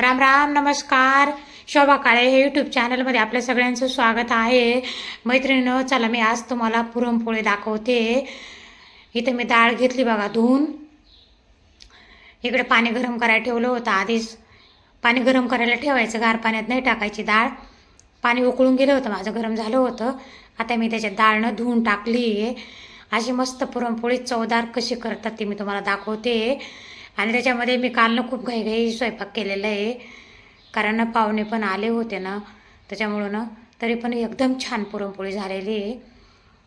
राम राम नमस्कार. शोभा काळे हे यूट्यूब चॅनलमध्ये आपल्या सगळ्यांचं स्वागत आहे. मैत्रिणीनं चला मी आज तुम्हाला पुरणपोळी दाखवते. इथे मी डाळ घेतली बघा धुवून. इकडे पाणी गरम करायला ठेवलं होतं आधीच. पाणी गरम करायला ठेवायचं गार पाण्यात नाही टाकायची डाळ. पाणी उकळून गेलं होतं माझं गरम झालं होतं. आता मी त्याच्यात डाळ न धुवून टाकली अशी मस्त पुरणपोळी चवदार कशी करतात ती मी तुम्हाला दाखवते. आणि त्याच्यामध्ये मी काल ना खूप घाईघाई स्वयंपाक केलेला आहे. कारण ना पाहुणे पण आले होते ना त्याच्यामुळं ना तरी पण एकदम छान पुरणपोळी झालेली आहे.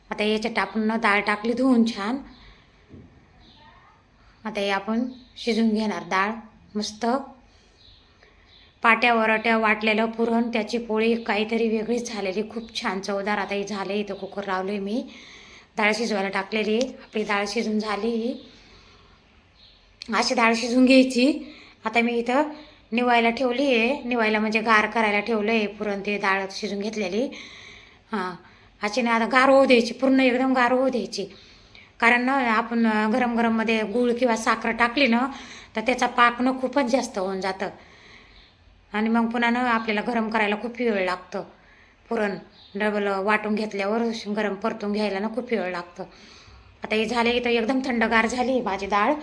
आता याच्या टाकून ना डाळ टाकली धुवून छान. आता हे आपण शिजून घेणार डाळ मस्त. पाट्या वरट्या वाटलेलं पुरण त्याची पोळी काहीतरी वेगळीच झालेली खूप छान चवदार आता ही झाले इथं कुकर लावले मी. डाळ शिजवायला टाकलेली आपली डाळ शिजून झाली अशी डाळ शिजून घ्यायची. आता मी इथं निवायला ठेवली आहे. निवायला म्हणजे गार करायला ठेवलं आहे. पुरण ते डाळ शिजून घेतलेली. हां. अशी ना आता गार होऊ द्यायची. पूर्ण एकदम गार होऊ द्यायची. कारण ना आपण गरम गरममध्ये गूळ किंवा साखर टाकली ना तर त्याचा पाक ना खूपच जास्त होऊन जातं. आणि मग पुन्हा ना आपल्याला गरम करायला खूप वेळ लागतं. पुरण डबल वाटून घेतल्यावर गरम परतून घ्यायला ना खूप वेळ लागतं. आता हे झाले इथं एकदम थंडगार झाली माझी डाळ.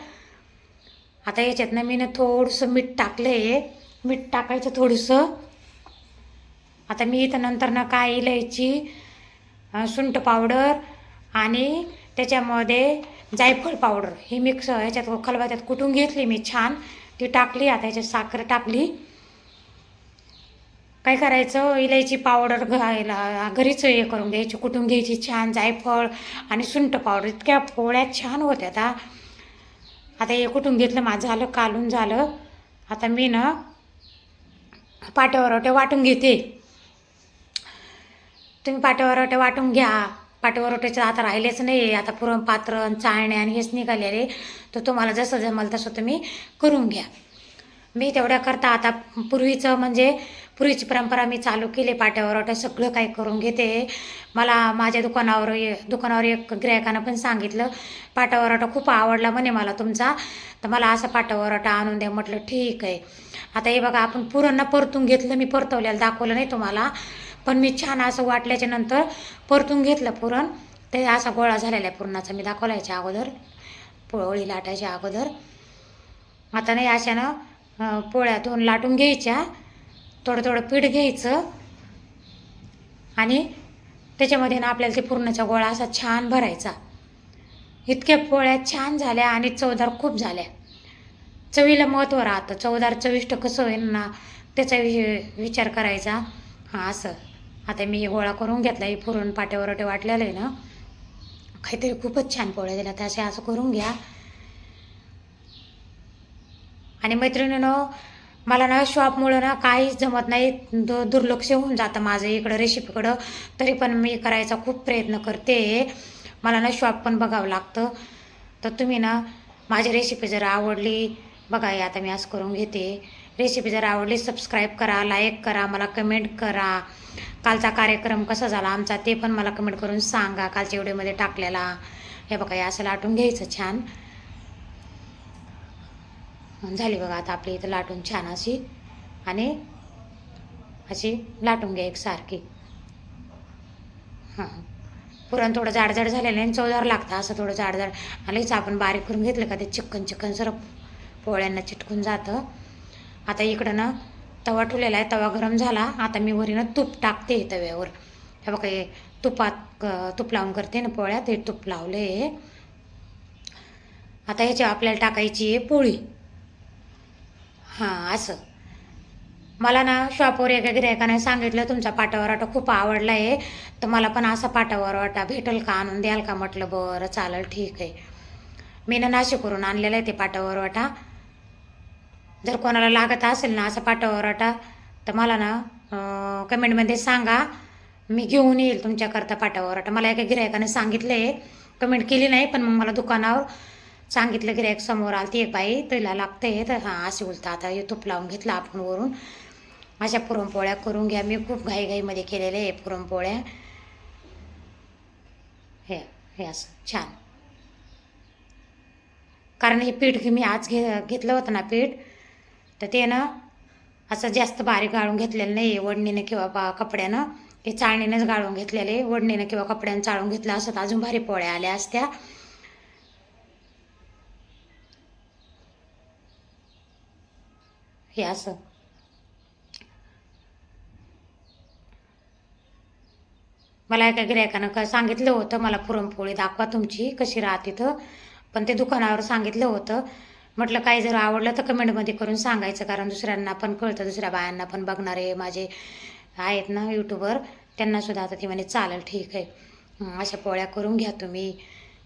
आता याच्यात ना मी ना थोडंसं मीठ टाकलं आहे मीठ टाकायचं थोडंसं. आता मी इथं नंतर ना काय इलायची सुंठ पावडर आणि त्याच्यामध्ये जायफळ पावडर. ही मिक्स ह्याच्यात खलबत्यात कुटून घेतली मी छान. ती टाकली आता ह्याच्यात साखर टाकली. काय करायचं? इलायची पावडर घायला घरीच हे करून घ्यायची कुटून घ्यायची छान जायफळ आणि सुंठ पावडर. इतक्या पोळ्या छान होत्या आता. आता हे कुठून घेतलं? माझं झालं कालून झालं. आता मी ना पाट्यावर वाटून घेते. तुम्ही पाट्यावर वाटून घ्या. पाट्यावर आता राहिलेच नाही आता पुरण पात्र आणि चाळणे आणि हेच निघालेले तर तुम्हाला जसं जमल तसं तुम्ही करून घ्या. मी तेवढ्या करता. आता पूर्वीचं म्हणजे पूर्वीची परंपरा मी चालू केली पाट्यावर सगळं काही करून घेते. मला माझ्या दुकानावर ये- दुकानावर एक ग्राहकानं पण सांगितलं पाटावरटा खूप आवडला म्हणे मला तुमचा तर मला असं पाटावरटा आणून द्या. म्हटलं ठीक आहे. आता हे बघा आपण पुरांना परतून घेतलं मी परतवल्याला दाखवलं नाही तुम्हाला पण मी छान असं वाटल्याच्या नंतर परतून घेतलं पुरण. ते असा गोळा झालेला आहे पुरणाचा मी दाखवला याच्या अगोदर पोळी लाटायच्या अगोदर. आता नाही अशानं पोळ्यातून पोळ्या दोन लाटून घ्यायच्या. थोडं थोडं पीठ घ्यायचं. आणि त्याच्यामध्ये ना आपल्याला ते पुरणाचा गोळा असा छान भरायचा. इतक्या पोळ्या छान झाल्या आणि चवदार खूप झाल्या. चवीला महत्त्व राहतं. चवदार चविष्ट कसं होईल ना त्याचा वि विचार करायचा. हां असं. आता मी हे गोळा करून घेतला हे पुरण पाट्यावर वाटलेलं आहे ना. काहीतरी खूपच छान पोळ्या दिल्या तर असे असं करून घ्या. आणि मैत्रिणीनं मला ना शॉपमुळं ना काहीच जमत नाही. दु दुर्लक्ष होऊन जातं माझं इकडं रेसिपीकडं तरी पण मी करायचा खूप प्रयत्न करते. मला ना शॉप पण बघावं लागतं. तर तुम्ही ना माझी रेसिपी जर आवडली बघा आता मी असं करून घेते. रेसिपी जर आवडली सबस्क्राईब करा लाईक करा मला कमेंट करा. कालचा कार्यक्रम कसा झाला आमचा ते पण मला कमेंट करून सांगा कालच्या व्हिडिओमध्ये टाकलेला. हे बघा हे असं लाटून घ्यायचं छान. झाली बघा आता आपली इथं लाटून छान अशी. आणि अशी लाटून घ्या एक सारखी. हां. पुरण थोडं जाडजाड झालेलं आहे आणि चवदार लागतं असं थोडं जाडजाड. आलेच आपण बारीक करून घेतलं का ते चिकन चिकन सरप पोळ्यांना चिटकून जातं. आता इकडं ना तवा ठेवलेला आहे तवा गरम झाला. आता मी वरीनं तूप टाकते तव्यावर. हे बघा हे तुपात तूप लावून करते ना पोळ्यात हे तूप लावलं आहे आता ह्याची आपल्याला टाकायची आहे पोळी. हां असं. मला ना शॉपवर एका गिरायकाने सांगितलं तुमचा पाटावराटा खूप आवडला आहे तर मला पण असा पाटावराटा भेटेल का? आणून द्याल का? म्हटलं बरं चालेल ठीक आहे. मी ना नाशिकवरून आणलेला आहे ते पाटावरवाटा जर कोणाला लागत असेल ना असा पाटावरवाटा तर मला ना कमेंटमध्ये सांगा. मी घेऊन येईल तुमच्याकरता पाटावरवाटा मला एका गिरायकाने सांगितलं आहे कमेंट केली नाही पण मग मला दुकानावर सांगितलं गिरायक समोर आलती एक बाई तिला लागते तर हां असे उलता आता हे तूप लावून घेतलं आपण वरून. अशा पुरणपोळ्या करून घ्या. मी खूप घाईघाईमध्ये केलेले आहे पुरणपोळ्या. हे हे असं छान. कारण हे पीठ मी आज घे घेतलं होतं ना पीठ तर ते ना असं जास्त बारीक गाळून घेतलेलं नाही आहे वडणीनं किंवा बा कपड्यानं. हे चाळणीनंच गाळून घेतलेले वडणीनं किंवा कपड्यानं चाळून घेतलं असं तर अजून भारी पोळ्या आल्या असत्या. हे असं. मला एका गिरायकानं का सांगितलं होतं मला पुरणपोळी दाखवा तुमची कशी राहते तर पण ते दुकानावर सांगितलं होतं. म्हटलं काही जर आवडलं तर कमेंटमध्ये करून सांगायचं कारण दुसऱ्यांना पण कळतं दुसऱ्या बायांना पण बघणारे माझे आहेत ना यूट्यूबर त्यांनासुद्धा आता ती म्हणे चालेल ठीक आहे. अशा पोळ्या करून घ्या तुम्ही.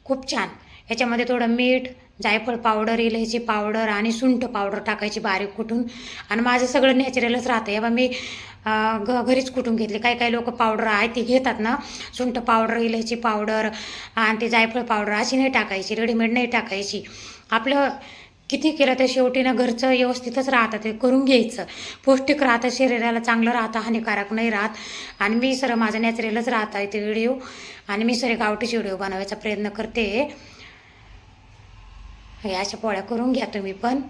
खूप छान. ह्याच्यामध्ये थोडं मीठ जायफळ पावडर इलायची पावडर आणि सुंठ पावडर टाकायची बारीक कुठून. आणि माझं सगळं नॅचरलच राहतं. याबा मी घ घरीच कुठून घेतली. काही काही लोक पावडर आहे ती घेतात ना. सुंठ पावडर इलायची पावडर आणि ते जायफळ पावडर अशी नाही टाकायची. रेडीमेड नाही टाकायची. आपलं किती केलं तर शेवटी ना घरचं व्यवस्थितच राहतं. ते करून घ्यायचं. पौष्टिक राहतं. शरीराला चांगलं राहतं. हानिकारक नाही राहत. आणि मी सर माझं नॅचरलच राहतं. ते व्हिडिओ. आणि मी सर गावठीचे व्हिडिओ बनवायचा प्रयत्न करते. हे अशा पोळ्या करून घ्या तुम्ही पण.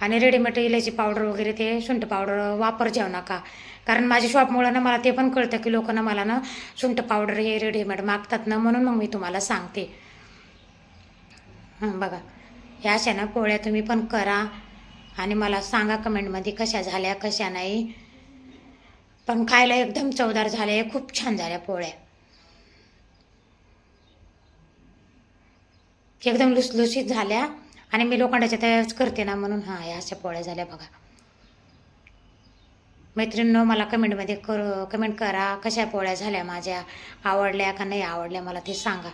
आणि रेडीमेड इलायची पावडर वगैरे ते सुंठ पावडर वापर जाऊ नका. कारण माझ्या शॉपमुळं ना मला ते पण कळतं की लोक ना मला ना सुंठ पावडर हे रेडीमेड मागतात ना म्हणून मग मी तुम्हाला सांगते. हां बघा. ह्या अशा ना पोळ्या तुम्ही पण करा. आणि मला सांगा कमेंटमध्ये कशा झाल्या कशा नाही. पण खायला एकदम चवदार झाल्या खूप छान झाल्या पोळ्या. एकदम लुसलुशीत झाल्या आणि मी लोखंडाच्या तयारच करते ना म्हणून हां या अशा पोळ्या झाल्या बघा. मैत्रिणींनो मला कमेंटमध्ये कर कमेंट करा कशा पोळ्या झाल्या माझ्या आवडल्या का नाही आवडल्या मला ते सांगा.